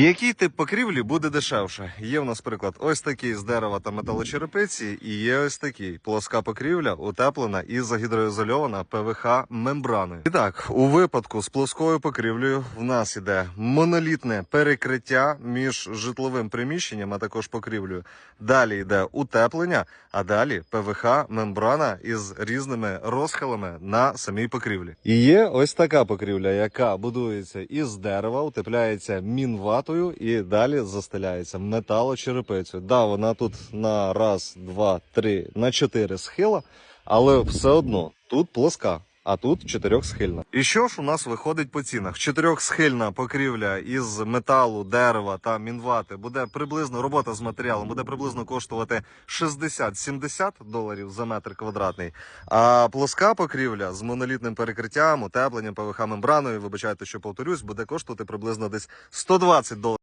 Який тип покрівлі буде дешевше? Є в нас приклад ось такий з дерева та металочерепиці, і є ось такий плоска покрівля, утеплена і загідроізольована ПВХ мембраною. І так, у випадку з плоскою покрівлею в нас іде монолітне перекриття між житловим приміщенням, а також покрівлею. Далі йде утеплення, а далі ПВХ мембрана із різними розхилами на самій покрівлі. І є ось така покрівля, яка будується із дерева, утепляється мінватою і далі застеляється металочерепицею. Да, вона тут на раз, два, три, на чотири схила, але все одно тут плоска. А тут чотирьохсхильна. І що ж у нас виходить по цінах? Чотирьохсхильна покрівля із металу, дерева та мінвати буде приблизно робота з матеріалом буде приблизно коштувати 60-70 доларів за метр квадратний. А плоска покрівля з монолітним перекриттям, утепленням, ПВХ мембраною, вибачайте, що повторюсь, буде коштувати приблизно десь 120 доларів.